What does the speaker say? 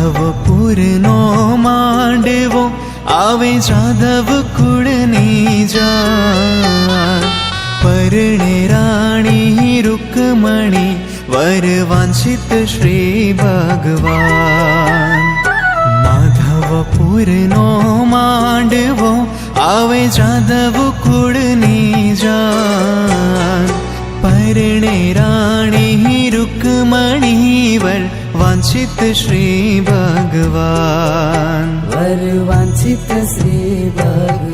માધવપુરનો માંડવો, આવે જાદવ કુળની જા પરણે રાણી રૂકમણી વર વાંછિત શ્રી ભગવાન. માધવપુરનો માંડવો, આવે જાદવ કુળની જા પરણે રાણી રૂકમણી વર વાંછિત શ્રી ભગવાન વર વાંછિત શ્રી ભગવાન